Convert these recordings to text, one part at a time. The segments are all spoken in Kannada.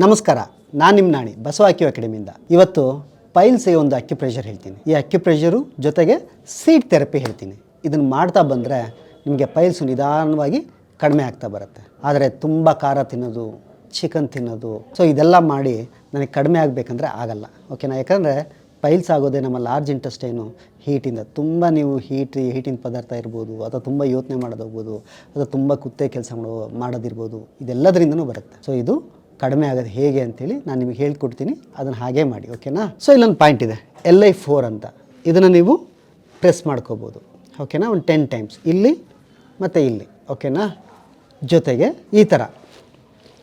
ನಮಸ್ಕಾರ, ನಾನು ನಿಮ್ಮ ನಾಣಿ, ಬಸವ ಅಕ್ಯೂ ಅಕಾಡೆಮಿಯಿಂದ. ಇವತ್ತು ಪೈಲ್ಸ್ ಒಂದು ಅಕ್ಕಿ ಪ್ರೆಷರ್ ಹೇಳ್ತೀನಿ. ಈ ಅಕ್ಕಿ ಪ್ರೆಷರು ಜೊತೆಗೆ ಸೀಟ್ ಥೆರಪಿ ಹೇಳ್ತೀನಿ. ಇದನ್ನು ಮಾಡ್ತಾ ಬಂದರೆ ನಿಮಗೆ ಪೈಲ್ಸು ನಿಧಾನವಾಗಿ ಕಡಿಮೆ ಆಗ್ತಾ ಬರುತ್ತೆ. ಆದರೆ ತುಂಬ ಖಾರ ತಿನ್ನೋದು ಚಿಕನ್ ತಿನ್ನೋದು ಸೊ ಇದೆಲ್ಲ ಮಾಡಿ ನನಗೆ ಕಡಿಮೆ ಆಗಬೇಕಂದ್ರೆ ಆಗಲ್ಲ. ಓಕೆನಾ ಯಾಕಂದರೆ ಪೈಲ್ಸ್ ಆಗೋದೇ ನಮ್ಮ ಲಾರ್ಜ್ ಇಂಟೆಸ್ಟೈನು ಹೀಟಿಂದ ತುಂಬ ನೀವು ಹೀಟ್ ಹೀಟಿನ ಪದಾರ್ಥ ಇರ್ಬೋದು, ಅಥವಾ ತುಂಬ ಯೋಚನೆ ಮಾಡೋದಾಗ್ಬೋದು ಅಥವಾ ತುಂಬ ಕುತ್ತೆ ಕೆಲಸ ಮಾಡೋ, ಮಾಡೋದಿರ್ಬೋದು, ಇದೆಲ್ಲದರಿಂದನೂ ಬರುತ್ತೆ. ಸೊ ಇದು ಕಡಿಮೆ ಆಗೋದು ಹೇಗೆ ಅಂತೇಳಿ ನಾನು ನಿಮಗೆ ಹೇಳ್ಕೊಡ್ತೀನಿ. ಅದನ್ನು ಹಾಗೆ ಮಾಡಿ ಓಕೆನಾ ಸೊ ಇಲ್ಲೊಂದು ಪಾಯಿಂಟ್ ಇದೆ. ಎಲ್ ಐ ಫೋರ್ ಅಂತ. ಇದನ್ನು ನೀವು ಪ್ರೆಸ್ ಮಾಡ್ಕೋಬೋದು ಓಕೆನಾ ಒಂದು ಟೆನ್ ಟೈಮ್ಸ್ ಇಲ್ಲಿ ಮತ್ತು ಇಲ್ಲಿ ಓಕೆನಾ ಜೊತೆಗೆ ಈ ಥರ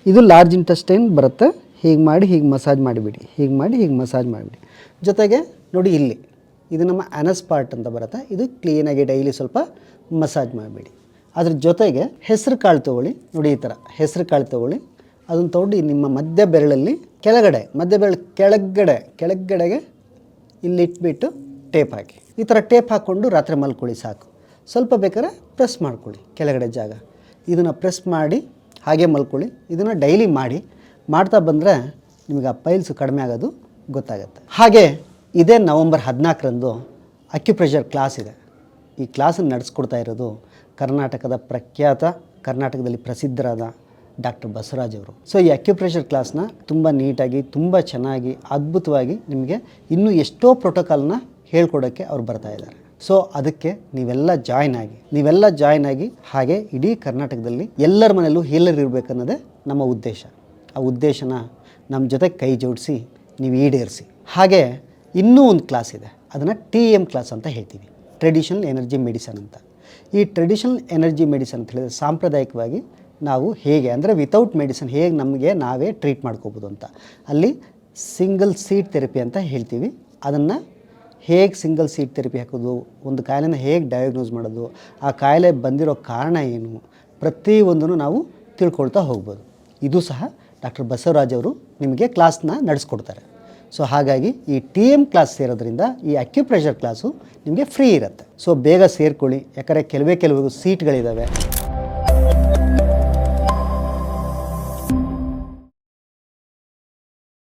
ಇದು ಲಾರ್ಜ್ ಇಂಟೆಸ್ಟೈನ್ ಬರುತ್ತೆ. ಹೀಗೆ ಮಾಡಿ, ಹೀಗೆ ಮಸಾಜ್ ಮಾಡಿಬಿಡಿ. ಹೀಗೆ ಮಾಡಿ, ಹೀಗೆ ಮಸಾಜ್ ಮಾಡಿಬಿಡಿ. ಜೊತೆಗೆ ನೋಡಿ ಇಲ್ಲಿ, ಇದು ನಮ್ಮ ಅನಸ್ ಪಾರ್ಟ್ ಅಂತ ಬರುತ್ತೆ. ಇದು ಕ್ಲೀನಾಗಿ ಡೈಲಿ ಸ್ವಲ್ಪ ಮಸಾಜ್ ಮಾಡಿಬಿಡಿ. ಅದ್ರ ಜೊತೆಗೆ ಹೆಸರು ಕಾಳು ತೊಗೊಳ್ಳಿ. ನೋಡಿ ಈ ಥರ ಹೆಸರು ಕಾಳು ತೊಗೊಳ್ಳಿ. ಅದನ್ನು ತೊಗೊಂಡು ನಿಮ್ಮ ಮಧ್ಯ ಬೆರಳಲ್ಲಿ ಕೆಳಗಡೆ, ಮಧ್ಯ ಬೆರಳು ಕೆಳಗಡೆ, ಕೆಳಗಡೆಗೆ ಇಲ್ಲಿ ಇಟ್ಬಿಟ್ಟು ಟೇಪ್ ಹಾಕಿ. ಈ ಥರ ಟೇಪ್ ಹಾಕ್ಕೊಂಡು ರಾತ್ರಿ ಮಲ್ಕೊಳ್ಳಿ ಸಾಕು. ಸ್ವಲ್ಪ ಬೇಕಾದ್ರೆ ಪ್ರೆಸ್ ಮಾಡ್ಕೊಳ್ಳಿ ಕೆಳಗಡೆ ಜಾಗ. ಇದನ್ನು ಪ್ರೆಸ್ ಮಾಡಿ, ಹಾಗೆ ಮಲ್ಕೊಳ್ಳಿ. ಇದನ್ನು ಡೈಲಿ ಮಾಡಿ, ಮಾಡ್ತಾ ಬಂದರೆ ನಿಮಗೆ ಆ ಪೈಲ್ಸು ಕಡಿಮೆ ಆಗೋದು ಗೊತ್ತಾಗುತ್ತೆ. ಹಾಗೆ ಇದೇ ನವಂಬರ್ ಹದಿನಾಲ್ಕರಂದು ಅಕ್ಯುಪ್ರೆಷರ್ ಕ್ಲಾಸ್ ಇದೆ. ಈ ಕ್ಲಾಸನ್ನು ನಡೆಸ್ಕೊಡ್ತಾ ಇರೋದು ಕರ್ನಾಟಕದ ಪ್ರಖ್ಯಾತ, ಕರ್ನಾಟಕದಲ್ಲಿ ಪ್ರಸಿದ್ಧರಾದ ಡಾಕ್ಟರ್ ಬಸವರಾಜ್ ಅವರು. ಸೊ ಈ ಅಕ್ಯುಪ್ರೆಷರ್ ಕ್ಲಾಸ್ನ ತುಂಬ ನೀಟಾಗಿ, ತುಂಬ ಚೆನ್ನಾಗಿ, ಅದ್ಭುತವಾಗಿ ನಿಮಗೆ ಇನ್ನೂ ಎಷ್ಟೋ ಪ್ರೋಟೋಕಾಲ್ನ ಹೇಳ್ಕೊಡೋಕ್ಕೆ ಅವ್ರು ಬರ್ತಾ ಇದ್ದಾರೆ. ಸೊ ಅದಕ್ಕೆ ನೀವೆಲ್ಲ ಜಾಯ್ನ್ ಆಗಿ, ನೀವೆಲ್ಲ ಜಾಯ್ನ್ ಆಗಿ ಹಾಗೆ ಇಡೀ ಕರ್ನಾಟಕದಲ್ಲಿ ಎಲ್ಲರ ಮನೆಯಲ್ಲೂ ಹೀಲರ್ ಇರಬೇಕನ್ನೋದೇ ನಮ್ಮ ಉದ್ದೇಶ. ಆ ಉದ್ದೇಶನ ನಮ್ಮ ಜೊತೆ ಕೈ ಜೋಡಿಸಿ, ನೀವು ಈಡೇರಿಸಿ. ಹಾಗೆ ಇನ್ನೂ ಒಂದು ಕ್ಲಾಸ್ ಇದೆ. ಅದನ್ನು ಟಿ ಎಂ ಕ್ಲಾಸ್ ಅಂತ ಹೇಳ್ತೀವಿ. ಟ್ರೆಡಿಷನಲ್ ಎನರ್ಜಿ ಮೆಡಿಸನ್ ಅಂತ. ಈ ಟ್ರೆಡಿಷನಲ್ ಎನರ್ಜಿ ಮೆಡಿಸನ್ ಅಂತ ಹೇಳಿದರೆ ಸಾಂಪ್ರದಾಯಿಕವಾಗಿ ನಾವು ಹೇಗೆ, ಅಂದರೆ ವಿತೌಟ್ ಮೆಡಿಸಿನ್ ಹೇಗೆ ನಮಗೆ ನಾವೇ ಟ್ರೀಟ್ ಮಾಡ್ಕೋಬೋದು ಅಂತ. ಅಲ್ಲಿ ಸಿಂಗಲ್ ಸೀಟ್ ಥೆರಪಿ ಅಂತ ಹೇಳ್ತೀವಿ. ಅದನ್ನು ಹೇಗೆ ಸಿಂಗಲ್ ಸೀಟ್ ಥೆರಪಿ ಹಾಕೋದು, ಒಂದು ಕಾಯಿಲೆನ ಹೇಗೆ ಡಯಾಗ್ನೋಸ್ ಮಾಡೋದು, ಆ ಕಾಯಿಲೆ ಬಂದಿರೋ ಕಾರಣ ಏನು ಪ್ರತಿಯೊಂದನ್ನು ನಾವು ತಿಳ್ಕೊಳ್ತಾ ಹೋಗ್ಬೋದು. ಇದು ಸಹ ಡಾಕ್ಟರ್ ಬಸವರಾಜ್ ಅವರು ನಿಮಗೆ ಕ್ಲಾಸ್ನ ನಡೆಸ್ಕೊಡ್ತಾರೆ. ಸೊ ಹಾಗಾಗಿ ಈ ಟಿ ಎಂ ಕ್ಲಾಸ್ ಸೇರೋದ್ರಿಂದ ಈ ಅಕ್ಯುಪ್ರೆಷರ್ ಕ್ಲಾಸು ನಿಮಗೆ ಫ್ರೀ ಇರುತ್ತೆ. ಸೊ ಬೇಗ ಸೇರ್ಕೊಳ್ಳಿ, ಯಾಕಂದರೆ ಕೆಲವೇ ಕೆಲವು ಸೀಟ್ಗಳಿದ್ದಾವೆ